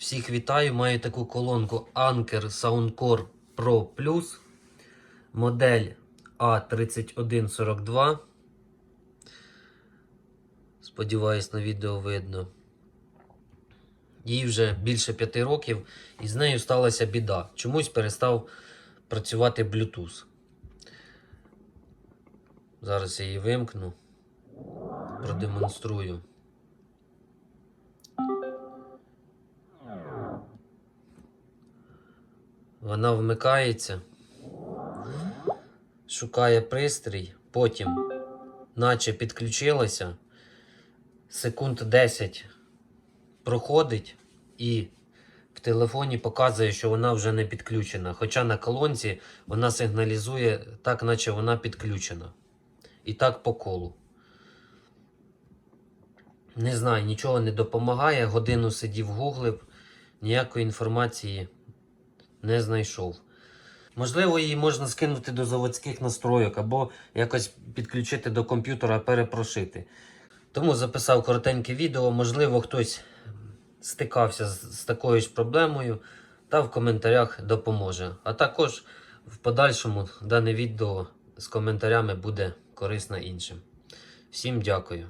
Всіх вітаю. Маю таку колонку Anker Soundcore Pro Plus. Модель A3142. Сподіваюсь, на відео видно. Їй вже більше 5 років, і з нею сталася біда. Чомусь перестав працювати Bluetooth. Зараз я її вимкну, продемонструю. Вона вмикається, шукає пристрій, потім, наче підключилася, секунд 10 проходить і в телефоні показує, що вона вже не підключена. Хоча на колонці вона сигналізує так, наче вона підключена. І так по колу. Не знаю, нічого не допомагає. Годину сидів гуглив, ніякої інформації не знайшов. Можливо, її можна скинути до заводських настройок або якось підключити до комп'ютера, перепрошити. Тому записав коротеньке відео. Можливо, хтось стикався з, з такою ж проблемою та в коментарях допоможе. А також в подальшому дане відео з коментарями буде корисно іншим. Всім дякую.